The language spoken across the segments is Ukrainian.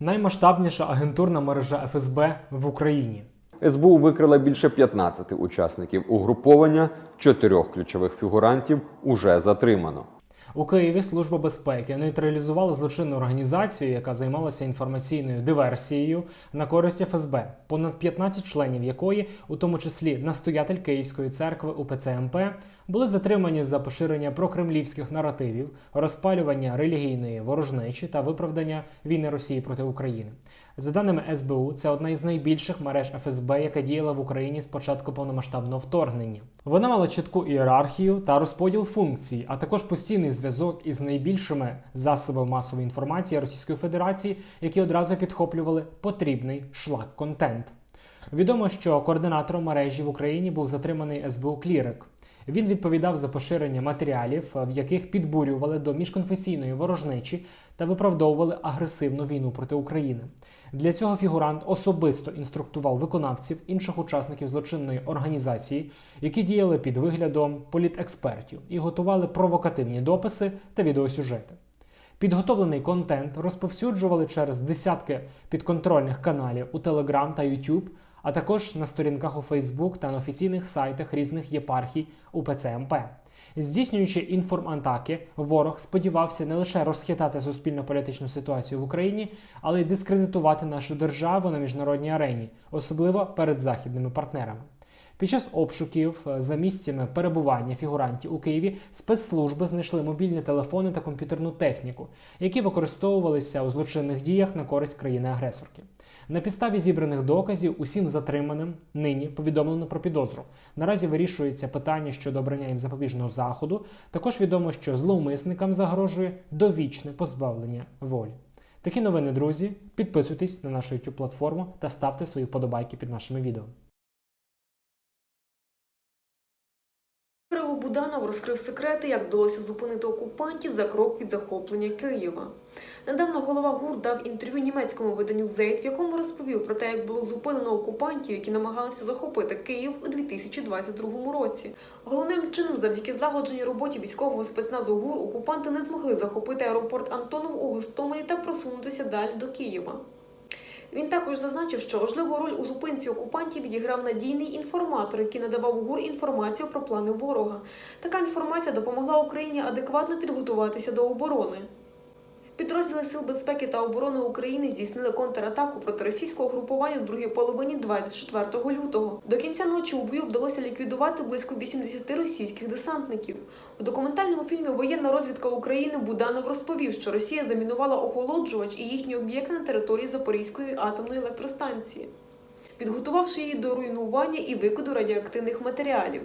Наймасштабніша агентурна мережа ФСБ в Україні. СБУ викрила більше 15 учасників угруповання, чотирьох ключових фігурантів уже затримано. У Києві Служба безпеки нейтралізувала злочинну організацію, яка займалася інформаційною диверсією на користь ФСБ, понад 15 членів якої, у тому числі настоятель Київської церкви УПЦ МП, були затримані за поширення прокремлівських наративів, розпалювання релігійної ворожнечі та виправдання війни Росії проти України. За даними СБУ, це одна із найбільших мереж ФСБ, яка діяла в Україні з початку повномасштабного вторгнення. Вона мала чітку ієрархію та розподіл функцій, а також постійний зв'язок із найбільшими засобами масової інформації Російської Федерації, які одразу підхоплювали потрібний шлак контент. Відомо, що координатором мережі в Україні був затриманий СБУ Клірик. Він відповідав за поширення матеріалів, в яких підбурювали до міжконфесійної ворожнечі та виправдовували агресивну війну проти України. Для цього фігурант особисто інструктував виконавців інших учасників злочинної організації, які діяли під виглядом політекспертів і готували провокативні дописи та відеосюжети. Підготовлений контент розповсюджували через десятки підконтрольних каналів у Telegram та YouTube, а також на сторінках у Facebook та на офіційних сайтах різних єпархій УПЦ МП. Здійснюючи інформатаки, ворог сподівався не лише розхитати суспільно-політичну ситуацію в Україні, але й дискредитувати нашу державу на міжнародній арені, особливо перед західними партнерами. Під час обшуків е, за місцями перебування фігурантів у Києві спецслужби знайшли мобільні телефони та комп'ютерну техніку, які використовувалися у злочинних діях на користь країни-агресорки. На підставі зібраних доказів усім затриманим нині повідомлено про підозру. Наразі вирішується питання щодо обрання їм запобіжного заходу. Також відомо, що зловмисникам загрожує довічне позбавлення волі. Такі новини, друзі. Підписуйтесь на нашу YouTube платформу та ставте свої вподобайки під нашими відео. Буданов розкрив секрети, як вдалося зупинити окупантів за крок від захоплення Києва. Недавно голова ГУР дав інтерв'ю німецькому виданню Зейт, в якому розповів про те, як було зупинено окупантів, які намагалися захопити Київ у 2022 році. Головним чином, завдяки злагодженій роботі військового спецназу ГУР, окупанти не змогли захопити аеропорт Антонов у Гостомелі та просунутися далі до Києва. Він також зазначив, що важливу роль у зупинці окупантів відіграв надійний інформатор, який надавав ГУР інформацію про плани ворога. Така інформація допомогла Україні адекватно підготуватися до оборони. Підрозділи Сил безпеки та оборони України здійснили контратаку проти російського групування у другій половині 24 лютого. До кінця ночі у бою вдалося ліквідувати близько 80 російських десантників. У документальному фільмі Воєнна розвідка України Буданов розповів, що Росія замінувала охолоджувач і їхні об'єкти на території Запорізької атомної електростанції, підготувавши її до руйнування і викиду радіоактивних матеріалів.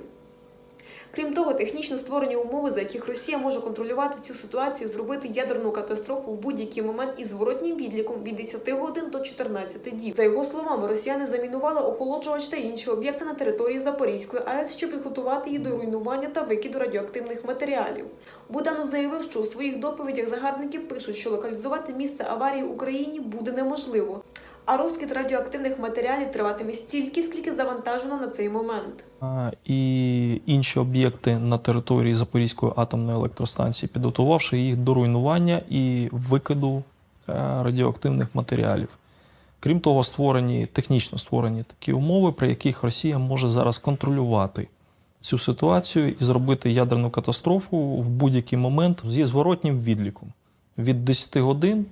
Крім того, технічно створені умови, за яких Росія може контролювати цю ситуацію, зробити ядерну катастрофу в будь-який момент із зворотнім відліком від 10 годин до 14 діб. За його словами, росіяни замінували охолоджувач та інші об'єкти на території Запорізької АЕС, щоб підготувати її до руйнування та викиду радіоактивних матеріалів. Буданов заявив, що у своїх доповідях загарбники пишуть, що локалізувати місце аварії в Україні буде неможливо. А розкид радіоактивних матеріалів триватиме стільки, скільки завантажено на цей момент. І інші об'єкти на території Запорізької атомної електростанції, підготувавши їх до руйнування і викиду е, радіоактивних матеріалів. Крім того, створені технічно створені такі умови, при яких Росія може зараз контролювати цю ситуацію і зробити ядерну катастрофу в будь-який момент зі зворотнім відліком від 10 годин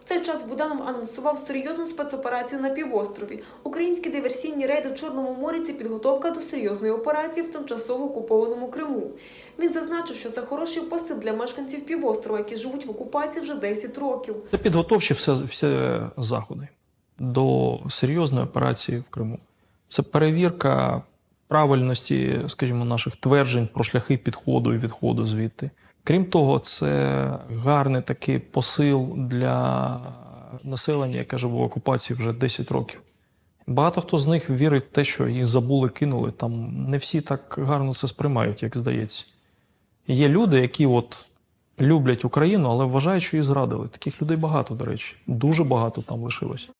В цей час Буданов анонсував серйозну спецоперацію на півострові. Українські диверсійні рейди в Чорному морі це підготовка до серйозної операції в тимчасово окупованому Криму. Він зазначив, що це хороший посил для мешканців півострова, які живуть в окупації вже 10 років. Це підготовчі все, все заходи до серйозної операції в Криму. Це перевірка правильності, скажімо, наших тверджень про шляхи підходу і відходу звідти. Крім того, це гарний такий посил для населення, яке живе в окупації вже 10 років. Багато хто з них вірить в те, що їх забули, кинули. Там не всі так гарно це сприймають, як здається. Є люди, які от люблять Україну, але вважають, що її зрадили. Таких людей багато, до речі. Дуже багато там лишилось.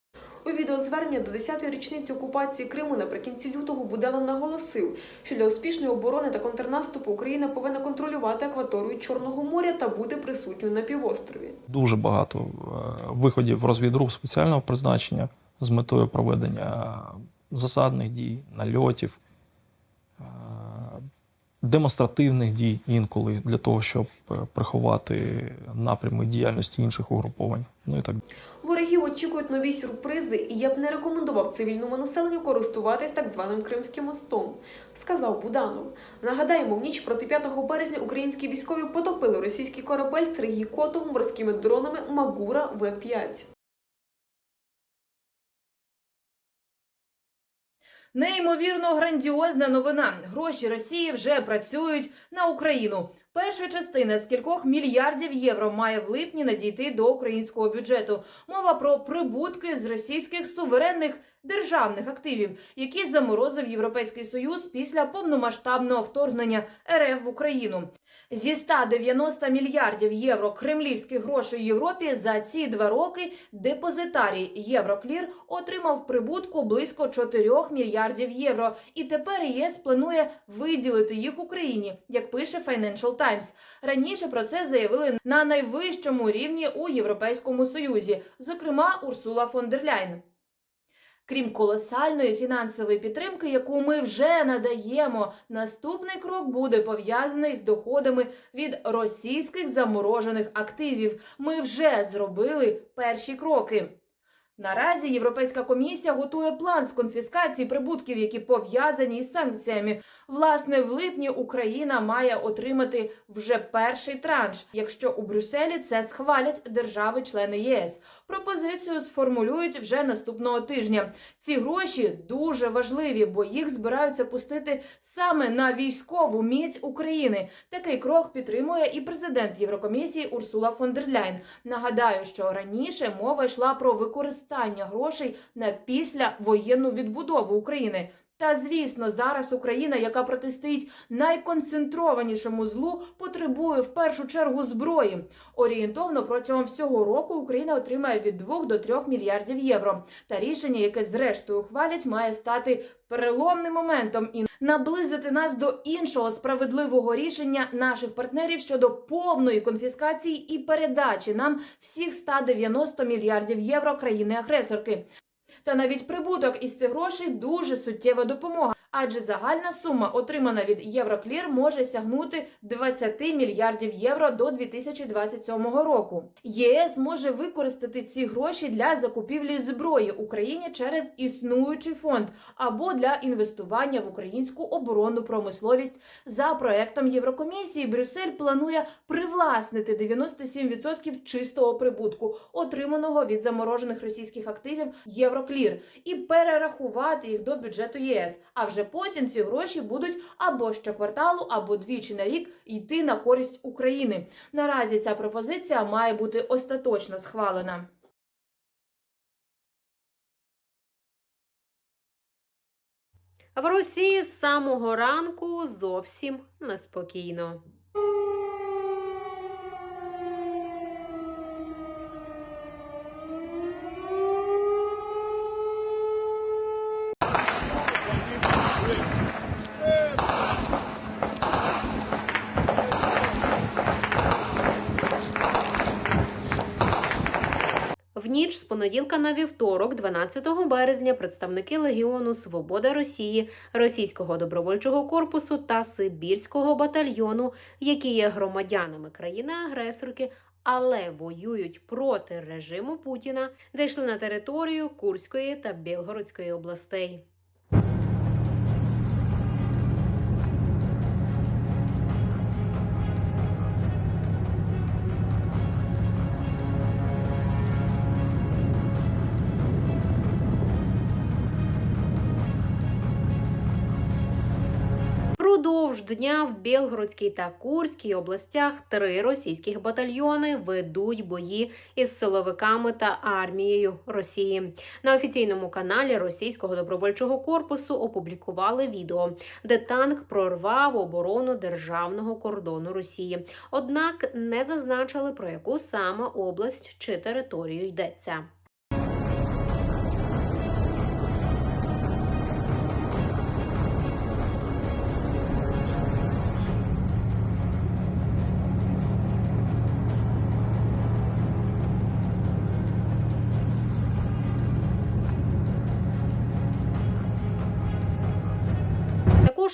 У відеозвернення до 10-ї річниці окупації Криму наприкінці лютого Буданов наголосив, що для успішної оборони та контрнаступу Україна повинна контролювати акваторію Чорного моря та бути присутньою на півострові. Дуже багато е, виходів розвідгруп спеціального призначення з метою проведення засадних дій, нальотів, е, демонстративних дій інколи для того, щоб е, приховати напрями діяльності інших угруповань. Ну і так Ворогів очікують нові сюрпризи, і я б не рекомендував цивільному населенню користуватись так званим Кримським мостом, сказав Буданов. Нагадаємо, в ніч проти 5 березня українські військові потопили російський корабель Сергій Котов морськими дронами Магура В-5. Неймовірно грандіозна новина. Гроші Росії вже працюють на Україну. Перша частина з кількох мільярдів євро має в липні надійти до українського бюджету. Мова про прибутки з російських суверенних державних активів, які заморозив Європейський Союз після повномасштабного вторгнення РФ в Україну. Зі 190 мільярдів євро кремлівських грошей Європі за ці два роки депозитарій Євроклір отримав прибутку близько 4 мільярдів євро. І тепер ЄС планує виділити їх Україні, як пише Financial Times. Раніше про це заявили на найвищому рівні у Європейському Союзі, зокрема Урсула фон дер Ляйн. Крім колосальної фінансової підтримки, яку ми вже надаємо, наступний крок буде пов'язаний з доходами від російських заморожених активів. Ми вже зробили перші кроки. Наразі Європейська комісія готує план з конфіскації прибутків, які пов'язані із санкціями. Власне, в липні Україна має отримати вже перший транш, якщо у Брюсселі це схвалять держави-члени ЄС. Пропозицію сформулюють вже наступного тижня. Ці гроші дуже важливі, бо їх збираються пустити саме на військову міць України. Такий крок підтримує і президент Єврокомісії Урсула фон дер Ляйн. Нагадаю, що раніше мова йшла про використання грошей на післявоєнну відбудову України. Та звісно, зараз Україна, яка протистоїть найконцентрованішому злу, потребує в першу чергу зброї. Орієнтовно протягом всього року Україна отримає від 2 до 3 мільярдів євро. Та рішення, яке зрештою ухвалять, має стати переломним моментом і наблизити нас до іншого справедливого рішення наших партнерів щодо повної конфіскації і передачі нам всіх 190 мільярдів євро країни-агресорки. Та навіть прибуток із цих грошей дуже суттєва допомога, адже загальна сума, отримана від Євроклір, може сягнути 20 мільярдів євро до 2027 року. ЄС може використати ці гроші для закупівлі зброї Україні через існуючий фонд або для інвестування в українську оборонну промисловість. За проектом Єврокомісії Брюссель планує привласнити 97% чистого прибутку, отриманого від заморожених російських активів Євроклір, і перерахувати їх до бюджету ЄС. А вже потім ці гроші будуть або щокварталу, або двічі на рік йти на користь України. Наразі ця пропозиція має бути остаточно схвалена. В Росії з самого ранку зовсім неспокійно. В ніч з понеділка на вівторок, 12 березня, представники Легіону Свобода Росії, Російського добровольчого корпусу та Сибірського батальйону, які є громадянами країни-агресорки, але воюють проти режиму Путіна, зайшли на територію Курської та Білгородської областей. Дня в Білгородській та Курській областях три російських батальйони ведуть бої із силовиками та армією Росії. На офіційному каналі Російського добровольчого корпусу опублікували відео, де танк прорвав оборону державного кордону Росії. Однак не зазначили про яку саме область чи територію йдеться.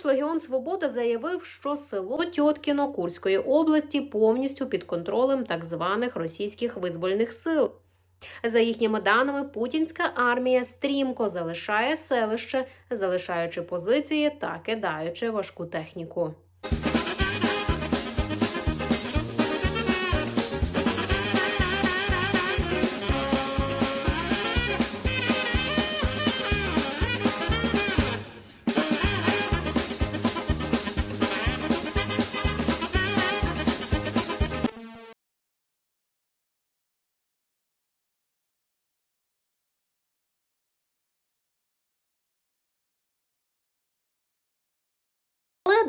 Легіон Свобода заявив, що село Тьоткіно Курської області повністю під контролем так званих російських визвольних сил. За їхніми даними, путінська армія стрімко залишає селище, залишаючи позиції та кидаючи важку техніку.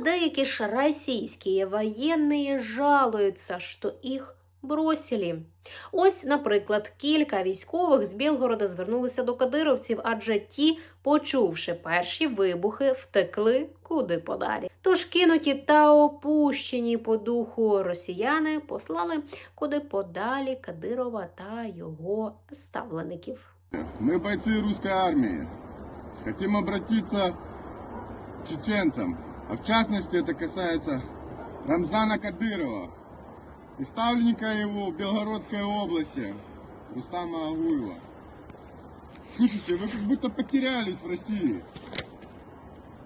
Деякі ж російські воєнні жалуються, що їх бросили. Ось, наприклад, кілька військових з Білгорода звернулися до кадировців, адже ті, почувши перші вибухи, втекли куди подалі. Тож кинуті та опущені по духу росіяни послали куди подалі Кадирова та його ставлеників. Мы бойцы русской армии. Хотим обратиться к чеченцам. А в частности это касается Рамзана Кадырова и ставленника его в Белгородской области Рустама Агуева. Слушайте, вы как будто потерялись в России.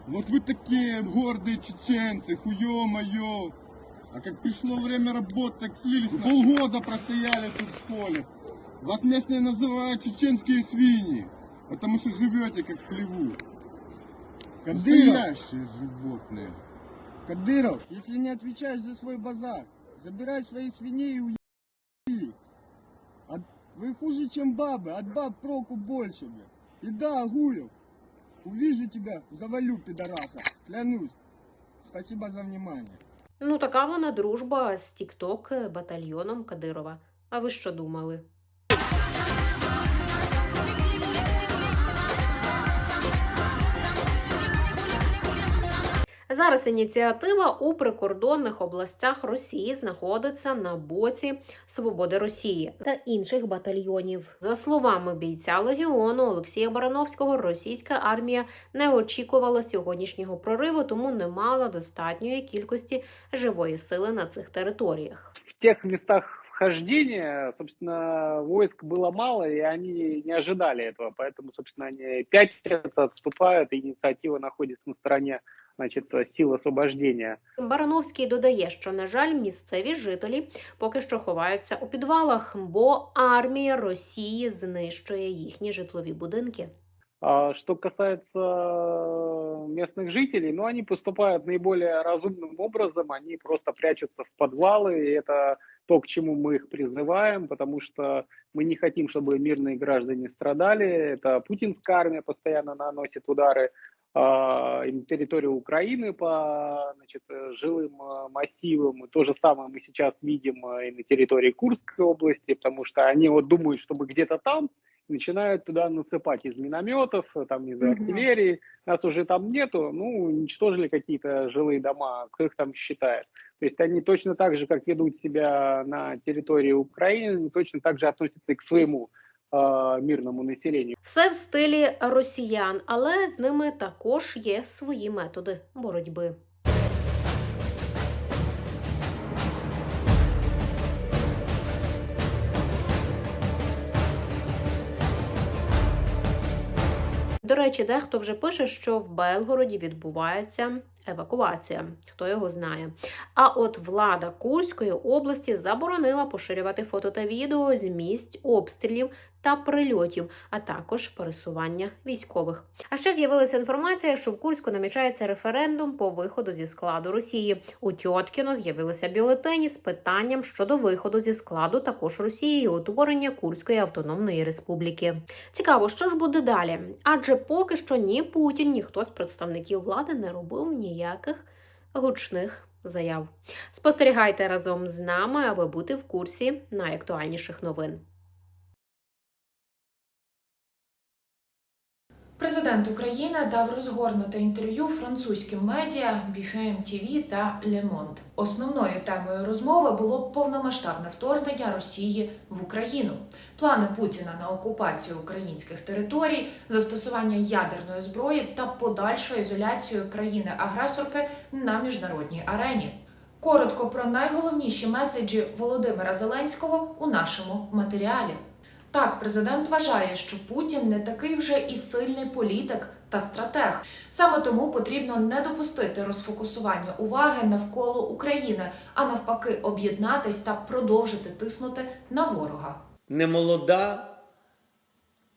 Вот вы такие гордые чеченцы, хуё-моё. А как пришло время работы, так слились. Полгода простояли тут в школе. Вас местные называют чеченские свиньи, потому что живете как в хлеву. Настоящие животные. Кадыров, если не отвечаешь за свой базар, забирай свои свиней и уеби. От- Вы хуже, чем бабы, от баб проку больше, бля. И да, Агуев, увижу тебя, завалю, пидораса, клянусь. Спасибо за внимание. Ну, така вона дружба з Тікток батальйоном Кадирова. А ви що думали? Зараз ініціатива у прикордонних областях Росії знаходиться на боці Свободи Росії та інших батальйонів. За словами бійця легіону Олексія Барановського, російська армія не очікувала сьогоднішнього прориву, тому не мала достатньої кількості живої сили на цих територіях. в тех местах вхождения, собственно, войск было мало, и они не ожидали этого. Поэтому, собственно, они пятятся, отступают, и инициатива находится на стороне значит, сил освобождения. Барановський додає, що на жаль, місцеві жителі поки що ховаються у підвалах, бо армія Росії знищує їхні житлові будинки. А что касается местных жителей, ну, они поступают наиболее разумным образом, они просто прячутся в подвалы, и это то, к чему мы их призываем, потому что мы не хотим, чтобы мирные граждане страдали. Это путинская армия постоянно наносит удары а, на территорию Украины по значит, жилым э, массивам. И то же самое мы сейчас видим э, и на территории Курской области, потому что они вот думают, чтобы где-то там начинают туда насыпать из минометов, там из артиллерии. Нас уже там нету, ну, уничтожили какие-то жилые дома, кто их там считает. То есть они точно так же, как ведут себя на территории Украины, точно так же относятся и к своему мирному населению. Все в стилі росіян, але з ними також є свої методи боротьби. До речі, дехто вже пише, що в Белгороді відбувається евакуація. Хто його знає. А от влада Курської області заборонила поширювати фото та відео з місць обстрілів та прильотів, а також пересування військових. А ще з'явилася інформація, що в Курську намічається референдум по виходу зі складу Росії. У Тьоткіно з'явилися бюлетені з питанням щодо виходу зі складу також Росії і утворення Курської автономної республіки. Цікаво, що ж буде далі? Адже поки що ні Путін, ні хто з представників влади не робив ніяких гучних заяв. Спостерігайте разом з нами, аби бути в курсі найактуальніших новин. Президент України дав розгорнуте інтерв'ю французьким медіа BFM TV та Le Monde. Основною темою розмови було повномасштабне вторгнення Росії в Україну, плани Путіна на окупацію українських територій, застосування ядерної зброї та подальшу ізоляцію країни-агресорки на міжнародній арені. Коротко про найголовніші меседжі Володимира Зеленського у нашому матеріалі. Так, президент вважає, що Путін не такий вже і сильний політик та стратег. Саме тому потрібно не допустити розфокусування уваги навколо України, а навпаки, об'єднатись та продовжити тиснути на ворога. немолода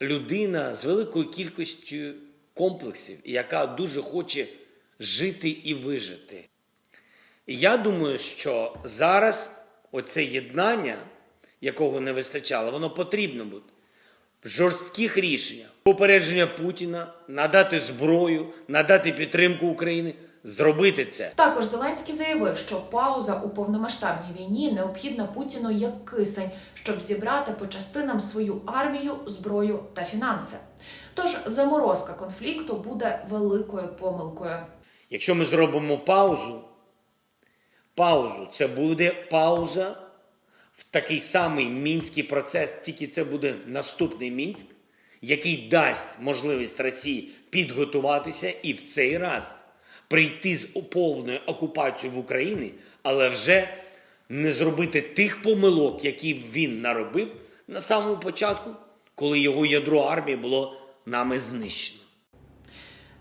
людина з великою кількістю комплексів, яка дуже хоче жити і вижити. І я думаю, що зараз оце єднання, якого не вистачало, воно потрібно буде. В жорстких рішеннях попередження Путіна, надати зброю, надати підтримку України, зробити це. Також Зеленський заявив, що пауза у повномасштабній війні необхідна Путіну як кисень, щоб зібрати по частинам свою армію, зброю та фінанси. Тож заморозка конфлікту буде великою помилкою. Якщо ми зробимо паузу, паузу, це буде пауза в такий самий мінський процес, тільки це буде наступний мінськ, який дасть можливість Росії підготуватися і в цей раз прийти з повною окупацією в Україні, але вже не зробити тих помилок, які він наробив на самому початку, коли його ядро армії було нами знищено.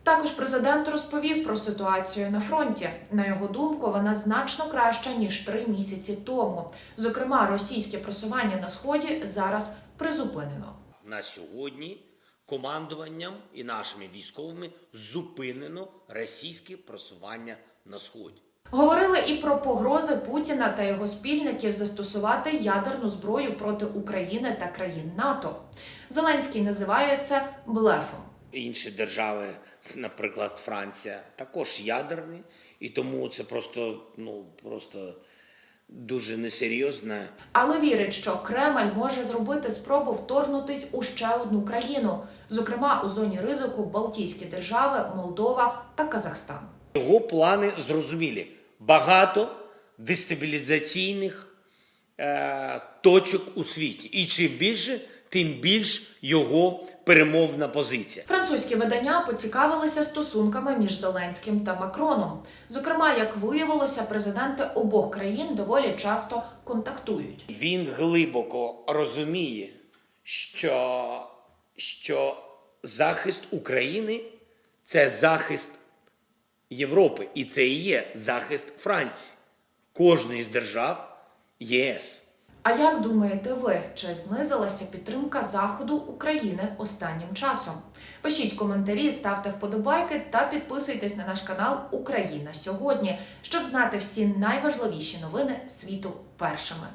Також президент розповів про ситуацію на фронті. На його думку, вона значно краща ніж три місяці тому. Зокрема, російське просування на сході зараз призупинено. на сьогодні командуванням і нашими військовими зупинено російське просування на сході. Говорили і про погрози Путіна та його спільників застосувати ядерну зброю проти України та країн НАТО. Зеленський називає це блефом. Інші держави, наприклад, Франція, також ядерні, і тому це просто ну просто дуже несерйозно. Але вірить, що Кремль може зробити спробу вторгнутись у ще одну країну, зокрема у зоні ризику Балтійські держави, Молдова та Казахстан. Його плани зрозумілі. Багато дестабілізаційних е, точок у світі. І чим більше, тим більш його перемовна позиція. Французькі видання поцікавилися стосунками між Зеленським та Макроном. Зокрема, як виявилося, президенти обох країн доволі часто контактують. Він глибоко розуміє, що, що захист України це захист Європи, і це і є захист Франції, кожної з держав ЄС. А як думаєте ви, чи знизилася підтримка Заходу України останнім часом? Пишіть коментарі, ставте вподобайки та підписуйтесь на наш канал Україна сьогодні, щоб знати всі найважливіші новини світу першими.